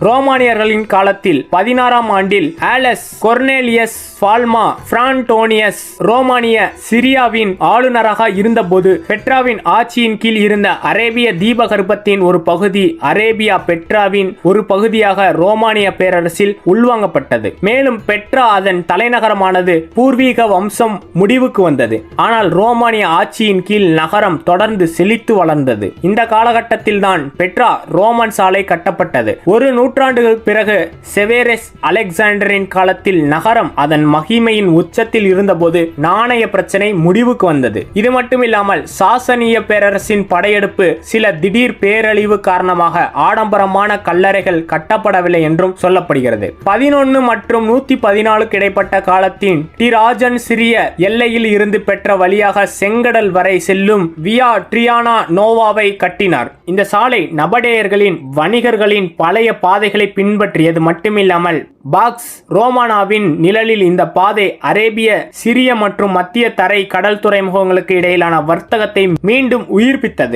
ரோமானியர்களின் காலத்தில் பதினாறாம் ஆண்டில் ஆலஸ் கொர்னேலியஸ் பால்மா பிரான்டோனியஸ் ரோமானிய சிரியாவின் ஆளுநராக இருந்தபோது பெட்ராவின் ஆட்சியின் கீழ் இருந்த அரேபிய தீபகற்பத்தின் ஒரு பகுதி அரேபியா பெட்ராவின் ஒரு பகுதியாக ரோமானிய பேரரசில் உள்வாங்கப்பட்டது. மேலும் பெட்ரா அதன் தலைநகரமானது பூர்வீக வம்சம் முடிவுக்கு வந்தது. ஆனால் ரோமானிய ஆட்சியின் கீழ் நகரம் தொடர்ந்து செழித்து வளர்ந்தது. இந்த காலகட்டத்தில் தான் பெட்ரா ரோமன் சாலை கட்டப்பட்டது. ஒரு நூற்றாண்டுகள் பிறகு செவேரஸ் அலெக்சாண்டரின் காலத்தில் நகரம் அதன் மகிமையின் உச்சத்தில் இருந்தபோது நாணய பிரச்சனை முடிவுக்கு வந்தது. இது மட்டுமில்லாமல் சாசனிய பேரரசின் படையெடுப்பு சில திடீர் பேரழிவு காரணமாக ஆடம்பரமான கல்லறைகள் கட்டப்படவில்லை என்றும் சொல்லப்படுகிறது. பதினொன்னு மற்றும் நூத்தி பதினாலுக்கு இடைப்பட்ட காலத்தின் டிராஜன் சிறிய எல்லையில் இருந்து பெற்ற வழியாக செங்கடல் வரை செல்லும் வியா ட்ரியானா நோவாவை கட்டினார். இந்த சாலை நபடேயர்களின் வணிகர்களின் பழைய பாதைகளை பின்பற்றியது மட்டுமில்லாமல் பாக்ஸ் ரோமானாவின் நிழலில் இந்த பாதை அரேபிய சிரிய மற்றும் மத்திய தரை கடல் துறைமுகங்களுக்கு இடையிலான வர்த்தகத்தை மீண்டும் உயிர்ப்பித்தது.